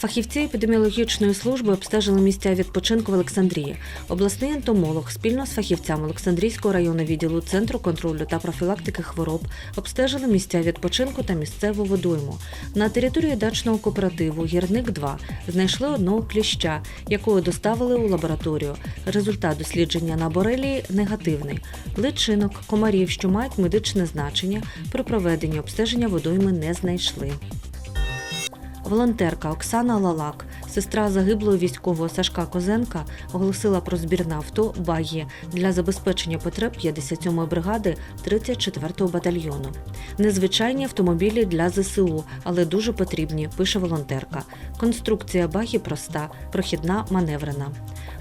Фахівці епідеміологічної служби обстежили місця відпочинку в Олександрії. Обласний ентомолог спільно з фахівцями Олександрійського районного відділу Центру контролю та профілактики хвороб обстежили місця відпочинку та місцеву водойму. На території дачного кооперативу Гірник 2 знайшли одного кліща, якого доставили у лабораторію. Результат дослідження на борелії негативний. Личинок, комарів, що мають медичне значення, при проведенні обстеження водойми не знайшли. Волонтерка Оксана Лалак, сестра загиблого військового Сашка Козенка, оголосила про збір нафту багі для забезпечення потреб 57-ї бригади 34-го батальйону. Незвичайні автомобілі для ЗСУ, але дуже потрібні, пише волонтерка. Конструкція багі проста, прохідна, маневрена.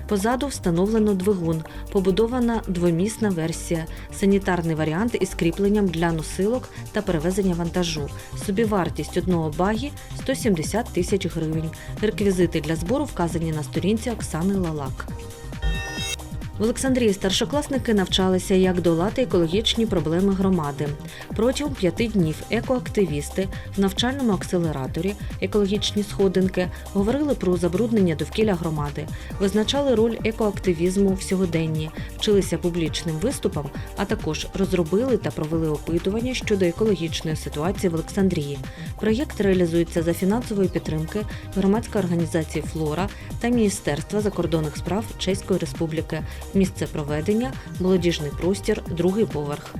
Позаду встановлено двигун, побудована двомісна версія, санітарний варіант із кріпленням для носилок та перевезення вантажу. Собівартість одного багі 170 тисяч гривень. Реквізити для збору вказані на сторінці Оксани Лалак. В Олександрії старшокласники навчалися, як долати екологічні проблеми громади. Протягом п'яти днів екоактивісти в навчальному акселераторі екологічні сходинки говорили про забруднення довкілля громади, визначали роль екоактивізму в сьогоденні, вчилися публічним виступам, а також розробили та провели опитування щодо екологічної ситуації в Олександрії. Проєкт реалізується за фінансової підтримки громадської організації Флора та Міністерства закордонних справ Чеської Республіки. Місце проведення молодіжний простір, другий поверх.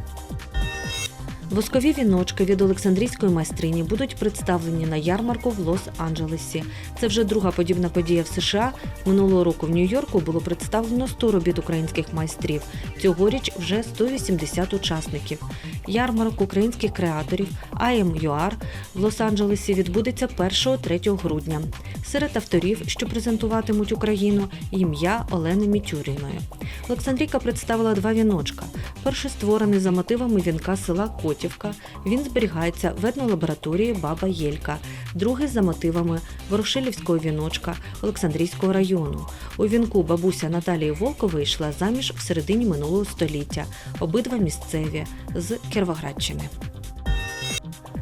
Воскові віночки від Олександрійської майстрині будуть представлені на ярмарку в Лос-Анджелесі. Це вже друга подібна подія в США. Минулого року в Нью-Йорку було представлено 100 робіт українських майстрів. Цьогоріч вже 180 учасників. Ярмарок українських креаторів IMUR в Лос-Анджелесі відбудеться 1-3 грудня. Серед авторів, що презентуватимуть Україну, ім'я Олени Мітюріної. Олександрійка представила два віночка. Перший створений за мотивами вінка села Котівка. Він зберігається в етнолабораторії Баба Єлька. Другий за мотивами Ворошилівського віночка Олександрійського району. У вінку бабуся Наталії Волкової йшла заміж в середині минулого століття. Обидва місцеві з Кіровоградщини.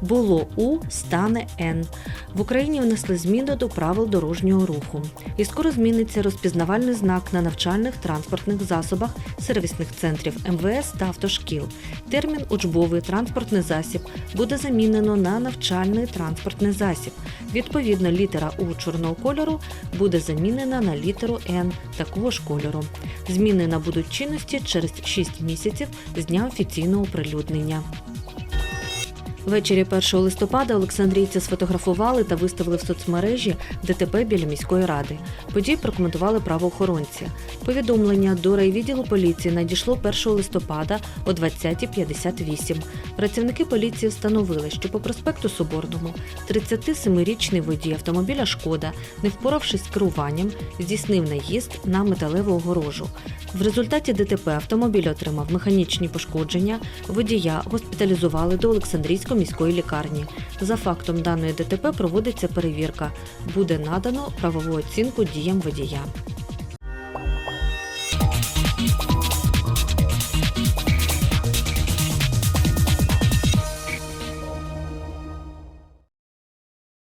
Було У, стане Н. В Україні внесли зміни до правил дорожнього руху. І скоро зміниться розпізнавальний знак на навчальних транспортних засобах сервісних центрів МВС та автошкіл. Термін учбовий транспортний засіб буде замінено на навчальний транспортний засіб. Відповідно, літера У чорного кольору буде замінена на літеру Н такого ж кольору. Зміни набудуть чинності через 6 місяців з дня офіційного оприлюднення. Ввечері 1 листопада Олександрійці сфотографували та виставили в соцмережі ДТП біля міської ради. Події прокоментували правоохоронці. Повідомлення до райвідділу поліції надійшло 1 листопада о 20.58. Працівники поліції встановили, що по проспекту Соборному 37-річний водій автомобіля Шкода, не впоравшись з керуванням, здійснив наїзд на металеву огорожу. В результаті ДТП автомобіль отримав механічні пошкодження. Водія госпіталізували до Олександрійської міської лікарні. За фактом даної ДТП проводиться перевірка. Буде надано правову оцінку діям водія.